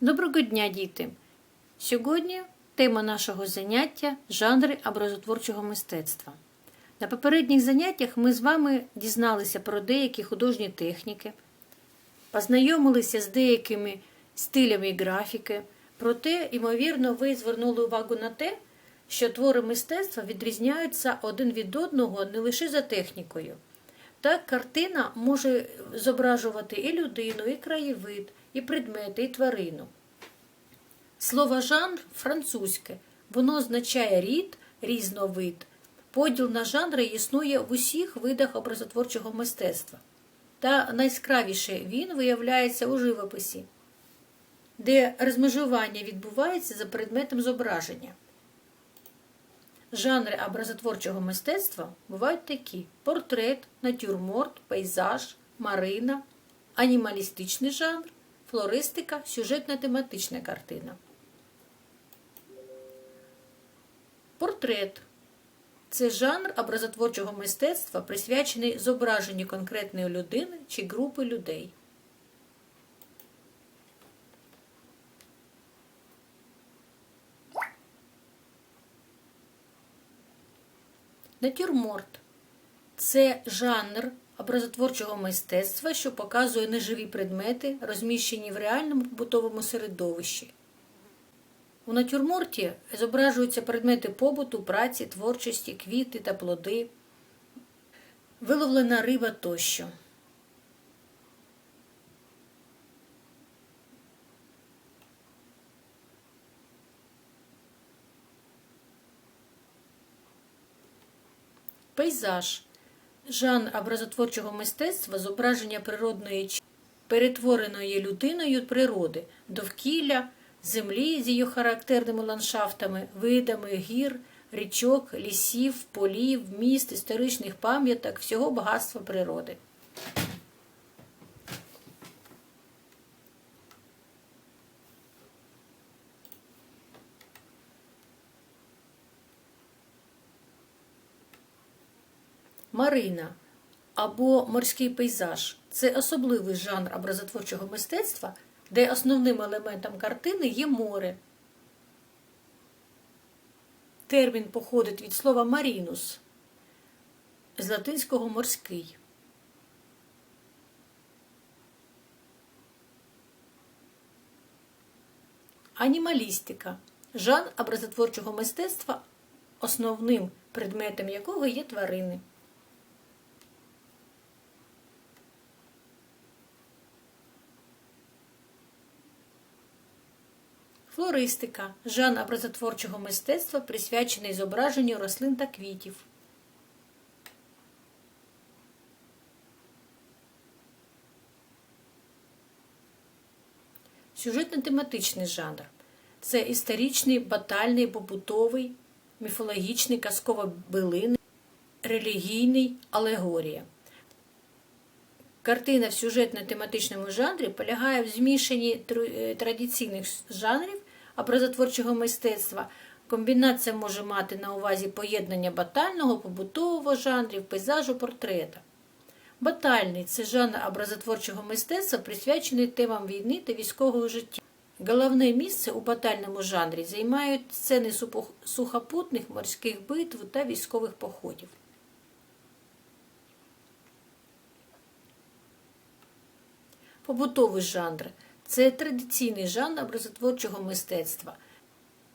Доброго дня, діти! Сьогодні тема нашого заняття жанри образотворчого мистецтва. На попередніх заняттях ми з вами дізналися про деякі художні техніки, познайомилися з деякими стилями графіки, проте, ймовірно, ви звернули увагу на те, що твори мистецтва відрізняються один від одного не лише за технікою. Так, картина може зображувати і людину, і краєвид, і предмети, і тварину. Слово жанр французьке. Воно означає рід, різновид. Поділ на жанри існує в усіх видах образотворчого мистецтва. Та найяскравіше він виявляється у живописі, де розмежування відбувається за предметом зображення. Жанри образотворчого мистецтва бувають такі: портрет, натюрморт, пейзаж, марина, анімалістичний жанр, флористика, сюжетно-тематична картина. Портрет це жанр образотворчого мистецтва, присвячений зображенню конкретної людини чи групи людей. Натюрморт це жанр образотворчого мистецтва, що показує неживі предмети, розміщені в реальному побутовому середовищі. У натюрморті зображуються предмети побуту, праці, творчості, квіти та плоди, виловлена риба тощо. Пейзаж жанр образотворчого мистецтва зображення природної перетвореної людиною природи, довкілля, землі з її характерними ландшафтами, видами гір, річок, лісів, полів, міст, історичних пам'яток, всього багатства природи. Марина або морський пейзаж це особливий жанр образотворчого мистецтва, де основним елементом картини є море. Термін походить від слова марінус з латинського морський. Анімалістика жанр образотворчого мистецтва, основним предметом якого є тварини. Флористика жанр образотворчого мистецтва, присвячений зображенню рослин та квітів. Сюжетно-тематичний жанр це історичний, батальний, побутовий, міфологічний, казково-билинний, релігійний, алегорія. Картина в сюжетно-тематичному жанрі полягає в змішанні традиційних жанрів образотворчого мистецтва. Комбінація може мати на увазі поєднання батального, побутового жанрів, пейзажу, портрета. Батальний це жанр образотворчого мистецтва, присвячений темам війни та військового життя. Головне місце у батальному жанрі займають сцени сухопутних морських битв та військових походів. Побутовий жанр це традиційний жанр образотворчого мистецтва,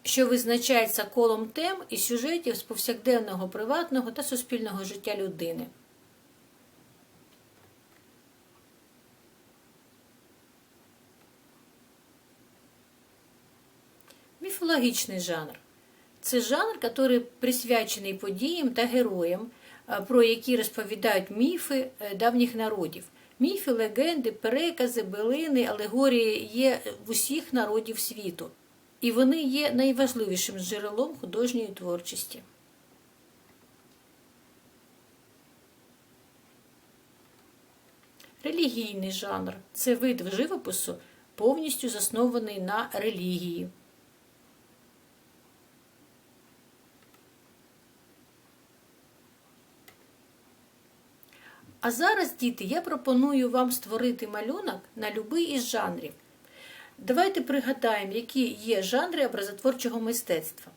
що визначається колом тем і сюжетів з повсякденного приватного та суспільного життя людини. Міфологічний жанр це жанр, який присвячений подіям та героям, про які розповідають міфи давніх народів. Міфи, легенди, перекази, билини, алегорії є в усіх народів світу, і вони є найважливішим джерелом художньої творчості. Релігійний жанр це вид живопису, повністю заснований на релігії. А зараз, діти, я пропоную вам створити малюнок на любий із жанрів. Давайте пригадаємо, які є жанри образотворчого мистецтва.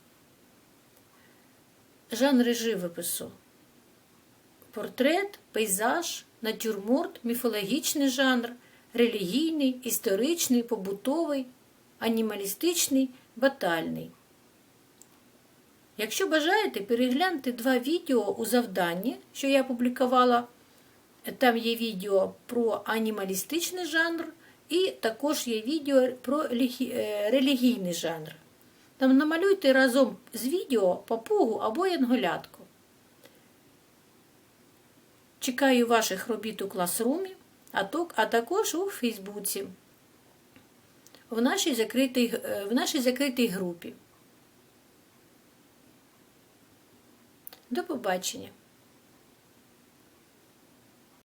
Жанри живопису. Портрет, пейзаж, натюрморт, міфологічний жанр, релігійний, історичний, побутовий, анімалістичний, батальний. Якщо бажаєте, перегляньте два відео у завданні, що я публікувала. Там є відео про анімалістичний жанр, і також є відео про е, релігійний жанр. Там намалюйте разом з відео папугу або янголятку. Чекаю ваших робіт у класрумі, а також у Фейсбуці, в нашій закритій, е, в нашій закритій групі. До побачення!